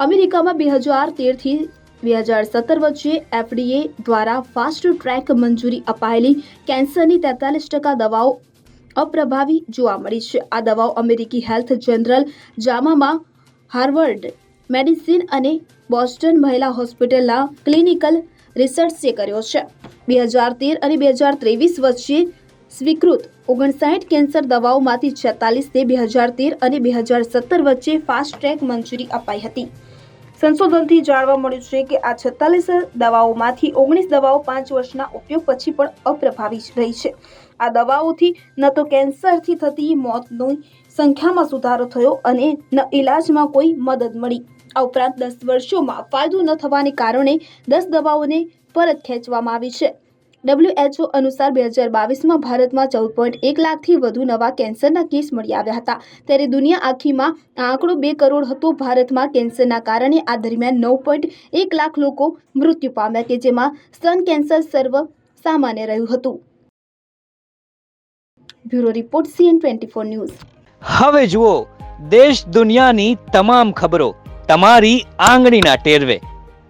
અમેરિકામાં બે હજાર તેરથી બે હજાર સત્તર વચ્ચે એફડીએ દ્વારા ફાસ્ટ ટ્રેક મંજૂરી અપાયેલી કેન્સરની તેતાલીસ ટકા દવાઓ અપ્રભાવી જોવા મળી છે. આ દવાઓ અમેરિકી હેલ્થ જનરલ જામામાં હાર્વર્ડ મેડિસિન અને બોસ્ટન મહિલા હોસ્પિટલના ક્લિનિકલ રિસર્ચે કર્યો છે. બે હજાર તેર અને બે હજાર ત્રેવીસ વચ્ચે સ્વીકૃત. ઓગણસાઠ કેન્સર દવાઓમાંથી છેતાલીસને બે હજાર તેર અને બે હજાર સત્તર વચ્ચે ફાસ્ટ ટ્રેક મંજૂરી અપાઈ હતી. સંશોધનથી જાણવા મળ્યું છે કે આ છેતાલીસ દવાઓમાંથી ઓગણીસ દવાઓ પાંચ વર્ષના ઉપયોગ પછી પણ અપ્રભાવી રહી છે. આ દવાઓથી ન તો કેન્સરથી થતી મોતની સંખ્યામાં સુધારો થયો અને ન ઇલાજમાં કોઈ મદદ મળી. આ ઉપરાંત દસ વર્ષોમાં ફાયદો ન થવાને કારણે દસ દવાઓને પરત ખેંચવામાં આવી છે. ડબ્લ્યુએચઓ અનુસાર બે હજાર બાવીસમાં ભારતમાં ચૌદ પોઈન્ટ એક લાખથી વધુ નવા કેન્સરના કેસ મળી આવ્યા હતા. ત્યારે દુનિયા આખીમાં આંકડો બે કરોડ હતો. ભારતમાં કેન્સરના કારણે આ દરમિયાન નવ પોઈન્ટ એક લાખ લોકો મૃત્યુ પામ્યા કે જેમાં સ્તન કેન્સર સર્વ સામાન્ય રહ્યું હતું. Bureau report CN twenty four news. હવે જુઓ, દેશ દુનિયાની તમામ ખબરો તમારી આંગળીના ટેરવે.